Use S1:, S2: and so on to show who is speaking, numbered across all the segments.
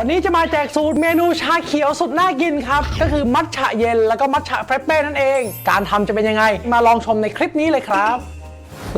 S1: วันนี้จะมาแจกสูตรเมนูชาเขียวสุดน่ากินครับ ก็คือมัทฉะเย็นแล้วก็มัทฉะเฟรปเป้นั่นเอง การทำจะเป็นยังไง มาลองชมในคลิปนี้เลยครับ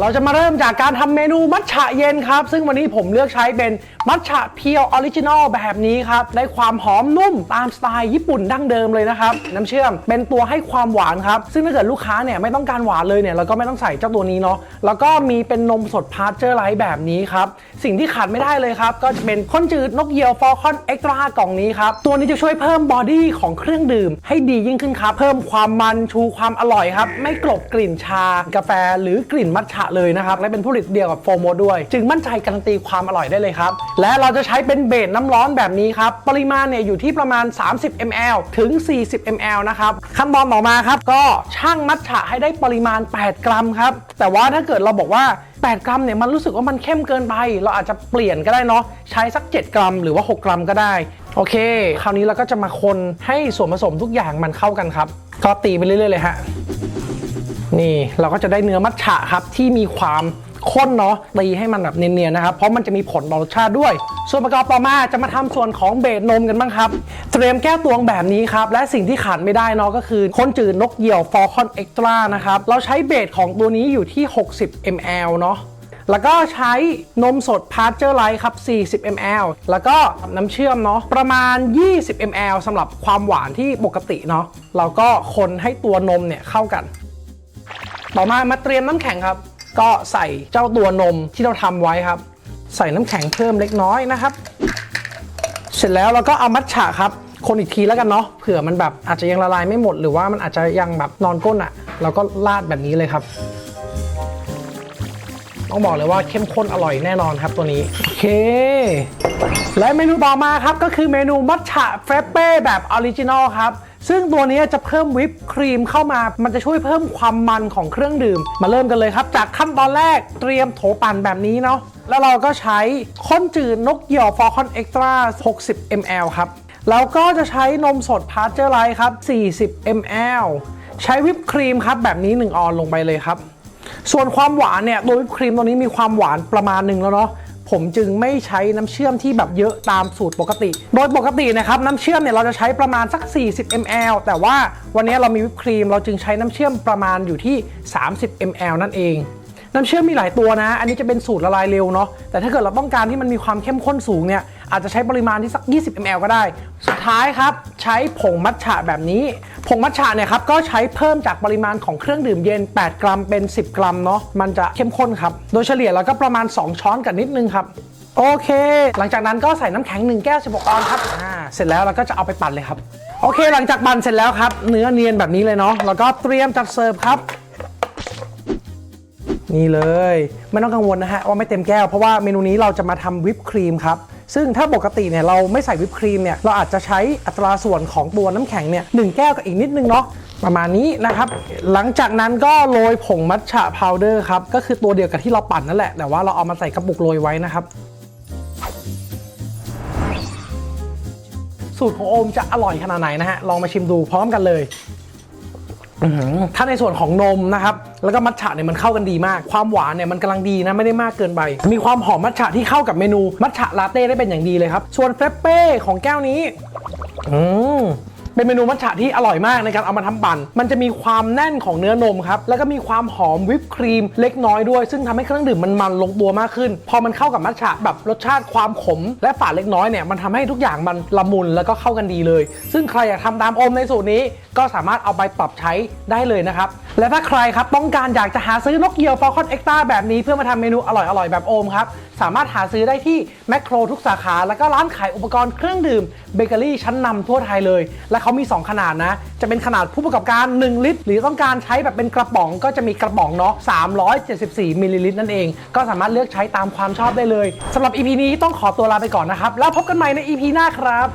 S1: เราจะมาเริ่มจากการทำเมนูมัทฉะเย็นครับ ซึ่งวันนี้ผมเลือกใช้เป็นมัทฉะเพียวออริจินอลแบบนี้ครับ ได้ความหอมนุ่มตามสไตล์ญี่ปุ่นดั้งเดิมเลยนะครับ น้ำเชื่อมเป็นตัวให้ความหวานครับ ซึ่งถ้าเกิดลูกค้าเนี่ยไม่ต้องการหวานเลยเนี่ยเราก็ไม่ต้องใส่เจ้าตัวนี้เนาะ แล้วก็มีเป็นนมสดพาสเจอร์ไลท์แบบนี้ครับ สิ่งที่ขาดไม่ได้เลยครับ ก็จะเป็นข้นจืดนกเหยี่ยวฟอลคอนเอ็กตร้ากล่องนี้ครับ ตัวนี้จะช่วยเพิ่มบอดี้ของเครื่องดื่ม ให้ดียิ่งขึ้นครับ เพิ่มความมันชูความอร่อยครับ ไม่กลบกลิ่นชากาแฟหรือกลิ่นมัทฉะเลยนะครับ และเป็นผลิตเดียวกับโฟโมด้วย จึงมั่นใจการันตีความอร่อยได้เลยครับ และเราจะใช้เป็นเบสน้ำร้อนแบบนี้ครับ ปริมาณเนี่ยอยู่ที่ประมาณ 30 ml ถึง 40 ml นะครับขั้นตอนต่อมาครับก็ชั่งมัทฉะให้ได้ปริมาณ 8 กรัมครับแต่ว่าถ้าเกิดเราบอกว่า 8 กรัมเนี่ยมันรู้สึกว่ามันเข้มเกินไป เราอาจจะเปลี่ยนก็ได้เนาะใช้สัก 7 กรัมหรือว่า 6 กรัมก็ได้ โอเค คราวนี้เราก็จะมาคนให้ส่วนผสมทุกอย่างมันเข้ากันครับ ก็ตีไปเรื่อยๆเลยฮะนี่เราก็จะได้เนื้อมัทฉะครับที่มีความ ข้นเนาะตีให้มันแบบเนียนๆนะครับ เพราะมันจะมีผลต่อรสชาติด้วย ส่วนประกอบต่อมาจะมาทำส่วนของเบสนมกันบ้างครับ เตรียมแก้วตวงแบบนี้ครับ และสิ่งที่ขาดไม่ได้เนาะก็คือข้นจืดนกเหยี่ยวฟอลคอนเอ็กตร้านะครับ เราใช้เบสของตัวนี้อยู่ที่ 60 ml เนาะแล้วก็ใช้นมสดพาสเจอร์ไลท์ครับ 40 ml แล้วก็น้ำเชื่อมเนาะประมาณ 20 ml สำหรับความหวานที่ปกติเนาะเราก็คนให้ตัวนมเนี่ยเข้ากัน ต่อมามาเตรียมน้ำแข็งครับ ก็ใส่เจ้าตัวนมที่เราทำไว้ครับ ใส่น้ำแข็งเพิ่มเล็กน้อยนะครับ เสร็จแล้วเราก็เอามัทฉะครับคนอีกทีแล้วกันเนาะเผื่อมันแบบอาจจะยังละลายไม่หมดหรือว่ามันอาจจะยังแบบนอนก้นอะ่ะเราก็ราดแบบนี้เลยครับ ต้องบอกเลยว่าเข้มข้นอร่อยแน่นอนครับตัวนี้ โอเค และเมนูต่อมาครับก็คือเมนูมัทฉะเฟรปเป้แบบออริจินอลครับ ซึ่งตัวนี้จะเพิ่มวิปครีมเข้ามา มันจะช่วยเพิ่มความมันของเครื่องดื่ม มาเริ่มกันเลยครับ จากขั้นตอนแรกเตรียมโถปั่นแบบนี้เนาะ แล้วเราก็ใช้ข้นจืดนกเหยี่ยวฟอลคอนเอ็กตร้า60 ml ครับ แล้วก็จะใช้นมสดพาสเจอร์ไลท์ครับ 40 ml ใช้วิปครีมครับแบบนี้ 1 ออนลงไปเลยครับ ส่วนความหวานเนี่ยตัววิปครีมตัวนี้มีความหวานประมาณหนึ่งแล้วเนาะ ผมจึงไม่ใช้น้ำเชื่อมที่แบบเยอะตามสูตรปกติ โดยปกตินะครับน้ำเชื่อมเนี่ยเราจะใช้ประมาณสัก 40 ml แต่ว่าวันนี้เรามีวิปครีมเราจึงใช้น้ำเชื่อมประมาณอยู่ที่ 30 ml นั่นเองน้ำเชื่อมมีหลายตัวนะ อันนี้จะเป็นสูตรละลายเร็วเนาะ แต่ถ้าเกิดเราต้องการที่มันมีความเข้มข้นสูงเนี่ย อาจจะใช้ปริมาณที่สัก 20 ml ก็ได้ สุดท้ายครับ ใช้ผงมัทฉะแบบนี้ ผงมัทฉะเนี่ยครับก็ใช้เพิ่มจากปริมาณของเครื่องดื่มเย็น 8 กรัมเป็น 10 กรัมเนาะมันจะเข้มข้นครับ โดยเฉลี่ยแล้วก็ประมาณ 2 ช้อนกับนิดนึงครับโอเค หลังจากนั้นก็ใส่น้ำแข็ง 1 แก้ว 16 ออนซ์ครับ อ่า เสร็จแล้วเราก็จะเอาไปปั่นเลยครับ โอเค หลังจากปั่นเสร็จแล้วครับ เนื้อเนียนแบบนี้เลยเนาะ แล้วก็เตรียมจัดเสิร์ฟครับ นี่เลย ไม่ต้องกังวลนะฮะว่าไม่เต็มแก้ว เพราะว่าเมนูนี้เราจะมาทำวิปครีมครับ ซึ่งถ้าปกติเนี่ยเราไม่ใส่วิปครีมเนี่ยเราอาจจะใช้อัตราส่วนของตัวน้ำแข็งเนี่ยหนึ่งแก้วกับอีกนิดนึงเนาะประมาณนี้นะครับ หลังจากนั้นก็โรยผงมัทฉะพาวเดอร์ครับ ก็คือตัวเดียวกับที่เราปั่นนั่นแหละ แต่ว่าเราเอามาใส่กระปุกโรยไว้นะครับ สูตรของโอมจะอร่อยขนาดไหนนะฮะ ลองมาชิมดูพร้อมกันเลย ถ้าในส่วนของนมนะครับ แล้วก็มัทฉะเนี่ยมันเข้ากันดีมาก ความหวานเนี่ยมันกำลังดีนะไม่ได้มากเกินไป มีความหอมมัทฉะที่เข้ากับเมนูมัทฉะลาเต้ได้เป็นอย่างดีเลยครับ ส่วนเฟรเป้ของแก้วนี้ อืม เป็นเมนูมัทฉะที่อร่อยมากในการเอามาทำปั่น มันจะมีความแน่นของเนื้อนมครับ แล้วก็มีความหอมวิปครีมเล็กน้อยด้วย ซึ่งทำให้เครื่องดื่มมันมันลงตัวมากขึ้น พอมันเข้ากับมัทฉะแบบรสชาติความขม และฝาดเล็กน้อยเนี่ย มันทำให้ทุกอย่างมันละมุนแล้วก็เข้ากันดีเลย ซึ่งใครอยากทำตามโอมในสูตรนี้ ก็สามารถเอาไปปรับใช้ได้เลยนะครับ และถ้าใครครับต้องการอยากจะหาซื้อนกเหยี่ยวฟอลคอนเอ็กตาแบบนี้เพื่อมาทำเมนูอร่อยๆแบบโอมครับ สามารถหาซื้อได้ที่แมคโครทุกสาขา แล้วก็ร้านขายอุปกรณ์เครื่องดื่มเบเกอรี่ชั้นนำทั่วไทยเลย และเขามี 2 ขนาดนะ จะเป็นขนาดผู้ประกอบการ 1 ลิตร หรือต้องการใช้แบบเป็นกระป๋องก็จะมีกระป๋องเนาะ374มิลลิลิตรนั่นเอง ก็สามารถเลือกใช้ตามความชอบได้เลยสำหรับ EP นี้ต้องขอตัวลาไปก่อนนะครับ แล้วพบกันใหม่ใน EP หน้าครับ